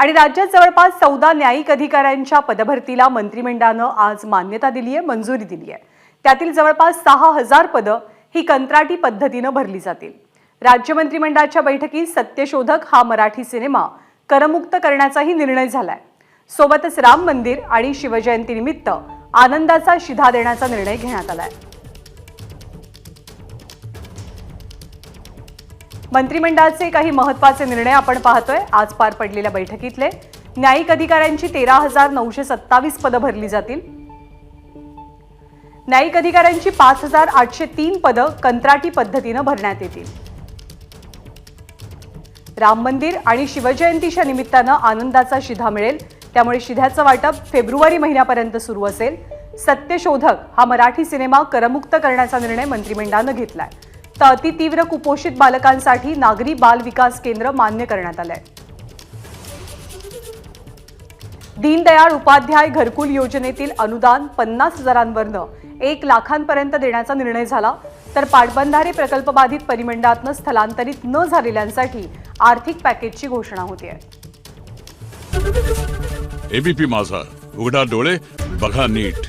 आणि राज्यात जवळपास चौदा न्यायिक अधिकाऱ्यांच्या पदभरतीला मंत्रिमंडळानं आज मान्यता दिली आहे मंजुरी दिली आहे त्यातील जवळपास सहा हजार पदं ही कंत्राटी पद्धतीनं भरली जातील. राज्य मंत्रिमंडळाच्या बैठकीत सत्यशोधक हा मराठी सिनेमा करमुक्त करण्याचाही निर्णय झालाय. सोबतच राम मंदिर आणि शिवजयंतीनिमित्त आनंदाचा शिधा देण्याचा निर्णय घेण्यात आलाय. मंत्रिमंडळाचे काही महत्त्वाचे निर्णय आपण पाहतोय. आज पार पडलेल्या बैठकीतले न्यायिक अधिकाऱ्यांची तेरा हजार नऊशे सत्तावीस पदं भरली जातील. न्यायिक अधिकाऱ्यांची पाच हजार आठशे तीन पदं कंत्राटी पद्धतीनं भरण्यात येतील. राम मंदिर आणि शिवजयंतीच्या निमित्तानं आनंदाचा शिधा मिळेल. त्यामुळे शिध्याचं वाटप फेब्रुवारी महिन्यापर्यंत सुरू असेल. सत्यशोधक हा मराठी सिनेमा करमुक्त करण्याचा निर्णय मंत्रिमंडळानं घेतलाय. तर अतितीव्र कुपोषित बालकांसाठी नागरी बाल विकास केंद्र मान्य करण्यात आलंय. दीनदयाळ उपाध्याय घरकुल योजनेतील अनुदान पन्नास हजारांवरनं एक लाखांपर्यंत देण्याचा निर्णय झाला. तर पाटबंधारे प्रकल्पबाधित परिमंडळातनं स्थलांतरित न झालेल्यांसाठी आर्थिक पॅकेजची घोषणा होते एबीपी माझा. उघडा डोळे बघा नीट.